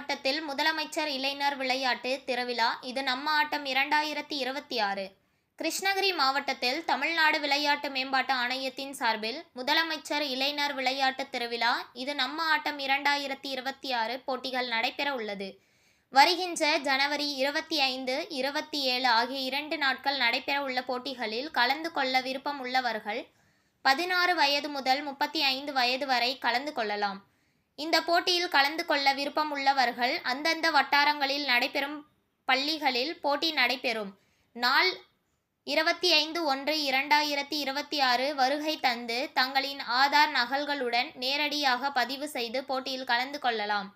மாவட்டத்தில் முதலமைச்சர் இளைஞர் விளையாட்டு திருவிழா. இது நம்ம ஆட்டம் இரண்டாயிரத்தி இருபத்தி ஆறு. கிருஷ்ணகிரி மாவட்டத்தில் தமிழ்நாடு விளையாட்டு மேம்பாட்டு ஆணையத்தின் சார்பில் முதலமைச்சர் இளைஞர் விளையாட்டு திருவிழா. இது நம்ம ஆட்டம் இரண்டாயிரத்தி இருபத்தி ஆறு போட்டிகள் நடைபெற உள்ளது. வருகின்ற ஜனவரி இருபத்தி ஐந்து இருபத்தி ஏழு ஆகிய இரண்டு நாட்கள் நடைபெற உள்ள போட்டிகளில் கலந்து கொள்ள விருப்பம் உள்ளவர்கள் பதினாறு வயது முதல் முப்பத்தி ஐந்து வயது வரை கலந்து கொள்ளலாம். இந்த போட்டியில் கலந்து கொள்ள விருப்பம் உள்ளவர்கள் அந்தந்த வட்டாரங்களில் நடைபெறும் பள்ளிகளில் போட்டி நடைபெறும். நாள் இருபத்தி ஐந்து ஒன்று இரண்டாயிரத்தி இருபத்தி ஆறு வருகை தந்து தங்களின் ஆதார் நகல்களுடன் நேரடியாக பதிவு செய்து போட்டியில் கலந்து கொள்ளலாம்.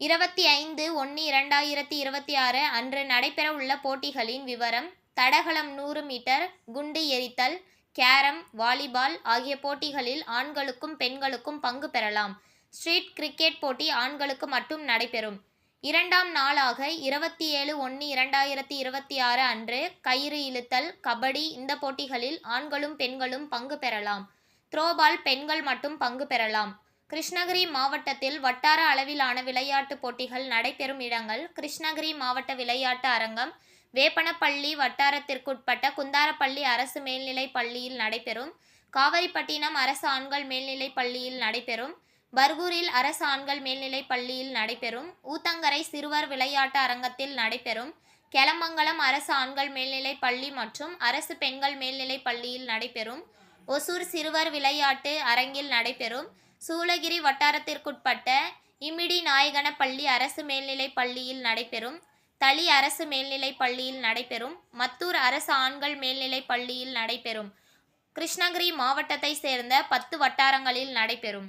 இருபத்தி ஐந்து ஒன்று இரண்டாயிரத்தி இருபத்தி ஆறு அன்று நடைபெறவுள்ள போட்டிகளின் விவரம் தடகளம் நூறு மீட்டர் குண்டு எரித்தல் கேரம் வாலிபால் ஆகிய போட்டிகளில் ஆண்களுக்கும் பெண்களுக்கும் பங்கு பெறலாம். ஸ்ட்ரீட் கிரிக்கெட் போட்டி ஆண்களுக்கு மட்டும் நடைபெறும். இரண்டாம் நாளாக இருபத்தி ஏழு ஒன்று இரண்டாயிரத்தி இருபத்தி ஆறு அன்று கயிறு இழுத்தல் கபடி இந்த போட்டிகளில் ஆண்களும் பெண்களும் பங்கு பெறலாம். த்ரோபால் பெண்கள் மட்டும் பங்கு பெறலாம். கிருஷ்ணகிரி மாவட்டத்தில் வட்டார அளவிலான விளையாட்டுப் போட்டிகள் நடைபெறும் இடங்கள் கிருஷ்ணகிரி மாவட்ட விளையாட்டு அரங்கம் வேப்பனப்பள்ளி வட்டாரத்திற்குட்பட்ட குந்தாரப்பள்ளி அரசு மேல்நிலைப் பள்ளியில் நடைபெறும். காவிரிப்பட்டினம் அரசு ஆண்கள் மேல்நிலைப் பள்ளியில் நடைபெறும். பர்கூரில் அரசு ஆண்கள் மேல்நிலைப் பள்ளியில் நடைபெறும். ஊத்தங்கரை சிறுவர் விளையாட்டு அரங்கத்தில் நடைபெறும். கெலமங்கலம் அரசு ஆண்கள் மேல்நிலைப் பள்ளி மற்றும் அரசு பெண்கள் மேல்நிலைப் பள்ளியில் நடைபெறும். ஒசூர் சிறுவர் விளையாட்டு அரங்கில் நடைபெறும். சூளகிரி வட்டாரத்திற்குட்பட்ட இமிடி நாயகனப்பள்ளி அரசு மேல்நிலைப் பள்ளியில் நடைபெறும். தளி அரசு மேல்நிலைப் பள்ளியில் நடைபெறும். மத்தூர் அரசு ஆண்கள் மேல்நிலைப் பள்ளியில் நடைபெறும். கிருஷ்ணகிரி மாவட்டத்தை சேர்ந்த பத்து வட்டாரங்களில் நடைபெறும்.